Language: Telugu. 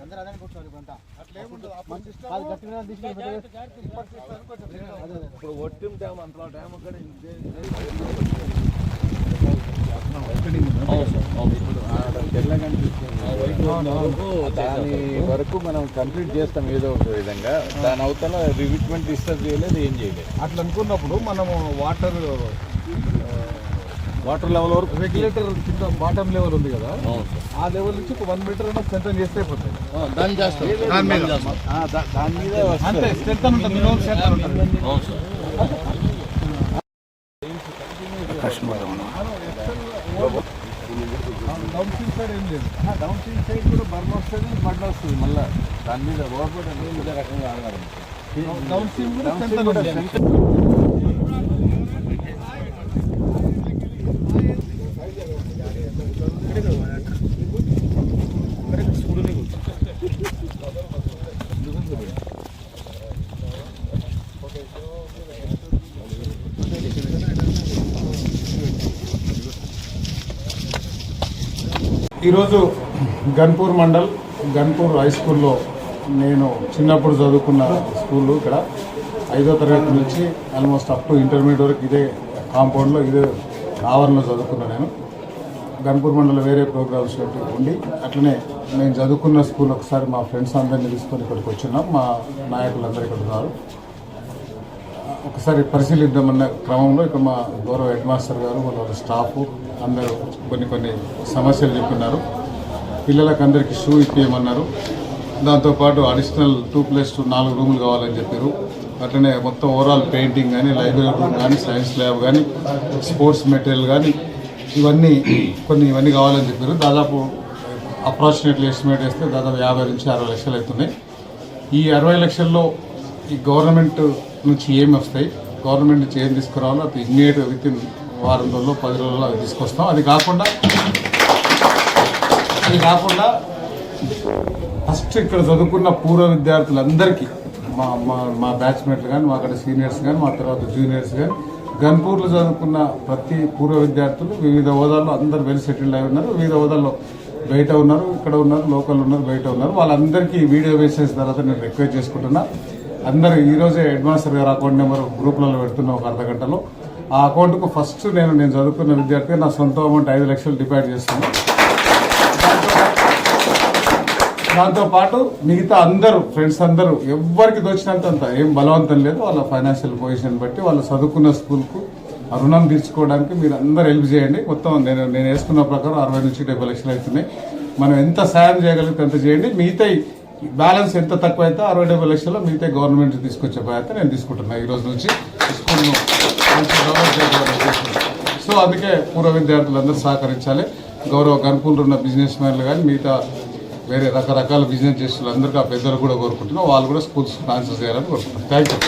అందరూ అదే కూర్చోవాలి కొంత ఇప్పుడు ఒట్టిం డ్యామ్ అంత డ్యామ్ అక్కడ దాని వరకు మనం కంప్లీట్ చేస్తాం ఏదో ఒక విధంగా దాని అవతల రివిట్మెంట్ డిస్టర్బ్ చేయలేదు ఏం చేయలేదు అట్లా అనుకున్నప్పుడు మనము వాటర్ వాటర్ లెవెల్ వరకు రెగ్యులేటర్ కింద బాటమ్ లెవెల్ ఉంది కదా ఆ లెవెల్ నుంచి ఒక వన్ మీటర్ స్ట్రెంగ్ చేస్తే అయిపోతుంది సార్ దాన్ని చేస్తాం ఆ, దా- దాని మీద అంతే వస్తుంది స్ట్రెంగ్ ఉంటుంది మినిమం స్ట్రెంగ్ ఉంటుంది అవును సార్ డౌన్ స్ట్రీమ్ సైడ్ ఏం లేదు. డౌన్ స్ట్రీమ్ సైడ్ కూడా బర్న్ వస్తుంది మడ్ వస్తుంది. మళ్ళీ దాని మీద అనేది ఇదే రకంగా ఆగాలి డౌన్ స్ట్రీమ్ కూడా ఈరోజు గన్పూర్ మండల్ గన్పూర్ హై స్కూల్లో నేను చిన్నప్పుడు చదువుకున్న స్కూల్ ఇక్కడ. ఐదో తరగతి నుంచి ఆల్మోస్ట్ అప్ టు ఇంటర్మీడియట్ వరకు ఇదే కాంపౌండ్లో ఇదే ఆవరణలో చదువుకున్నా నేను. గన్పూర్ మండలం వేరే ప్రోగ్రామ్స్ ఉండి అట్లనే నేను చదువుకున్న స్కూల్ ఒకసారి మా ఫ్రెండ్స్ అందరినీ తీసుకొని ఇక్కడికి వచ్చినాం. మా నాయకులందరూ ఇక్కడ ఉన్నారు. ఒకసారి పరిశీలిద్దామన్న క్రమంలో ఇక మా గౌరవ హెడ్ మాస్టర్ గారు వాళ్ళ స్టాఫ్ అందరూ కొన్ని కొన్ని సమస్యలు చెప్తున్నారు పిల్లలకు అందరికీ షూ ఇప్పేయమన్నారు. దాంతోపాటు అడిషనల్ టూ ప్లస్ టూ నాలుగు రూములు కావాలని చెప్పారు. అట్లనే మొత్తం ఓవరాల్ పెయింటింగ్ కానీ లైబ్రరీ రూమ్ కానీ సైన్స్ ల్యాబ్ కానీ స్పోర్ట్స్ మెటీరియల్ కానీ ఇవన్నీ కొన్ని ఇవన్నీ కావాలని చెప్పారు. దాదాపు అప్రాక్సిమేట్లీ ఎస్టిమేట్ వేస్తే దాదాపు యాభై నుంచి అరవై లక్షలు అవుతున్నాయి. ఈ అరవై లక్షల్లో ఈ గవర్నమెంట్ నుంచి ఏమి వస్తాయి? గవర్నమెంట్ నుంచి ఏం తీసుకురావాలో అది ఇమ్మీడియట్ విత్ ఇన్ వారం రోజుల్లో పది రోజుల్లో తీసుకొస్తాం. అది కాకుండా అది కాకుండా ఫస్ట్ ఇక్కడ చదువుకున్న పూర్వ విద్యార్థులందరికీ మా మా మా బ్యాచ్మేట్లు కానీ మా అక్కడ సీనియర్స్ కానీ మా తర్వాత జూనియర్స్ కానీ గన్పూర్లో చదువుకున్న ప్రతి పూర్వ విద్యార్థులు వివిధ హోదాల్లో అందరు వెల్ సెటిల్డ్ అయి ఉన్నారు. వివిధ హోదాల్లో బయట ఉన్నారు ఇక్కడ ఉన్నారు లోకల్ ఉన్నారు బయట ఉన్నారు. వాళ్ళందరికీ వీడియో వేసేసిన తర్వాత నేను రిక్వెస్ట్ చేసుకుంటున్నా. అందరూ ఈరోజే హెడ్ మాస్టర్ గారు అకౌంట్ నెంబర్ గ్రూప్లలో పెడుతున్నా ఒక అర్ధ గంటలో ఆ అకౌంట్కు ఫస్ట్ నేను నేను చదువుకున్న విద్యార్థి నా సొంత అమౌంట్ ఐదు లక్షలు డిపాజిట్ చేస్తాను దాంతోపాటు మిగతా అందరూ ఫ్రెండ్స్ అందరూ ఎవరికి దోచినంత అంత ఏం బలవంతం లేదు వాళ్ళ ఫైనాన్షియల్ పొజిషన్ బట్టి వాళ్ళు చదువుకున్న స్కూల్కు రుణం తీర్చుకోవడానికి మీరు అందరూ హెల్ప్ చేయండి. మొత్తం నేను నేను వేసుకున్న ప్రకారం అరవై నుంచి డెబ్బై లక్షలు అవుతున్నాయి. మనం ఎంత సాయం చేయగలిగితే అంత చేయండి. మిగతా బ్యాలెన్స్ ఎంత తక్కువ అయితే అరవై డెబ్బై లక్షలు మిగతా గవర్నమెంట్ తీసుకొచ్చే బాధ్యత నేను తీసుకుంటున్నాను ఈ రోజు నుంచి. స్కూల్ను సో అందుకే పూర్వ విద్యార్థులందరూ సహకరించాలి. గౌరవ కనుకూలు ఉన్న బిజినెస్ మ్యాన్లు కానీ మిగతా వేరే రకరకాల బిజినెస్ చేస్తున్న అందరికీ ఆ పెద్దలు కూడా కోరుకుంటున్నాం. వాళ్ళు కూడా స్కూల్స్ స్పాన్సర్ చేయాలని కోరుకుంటున్నాం. Thank you.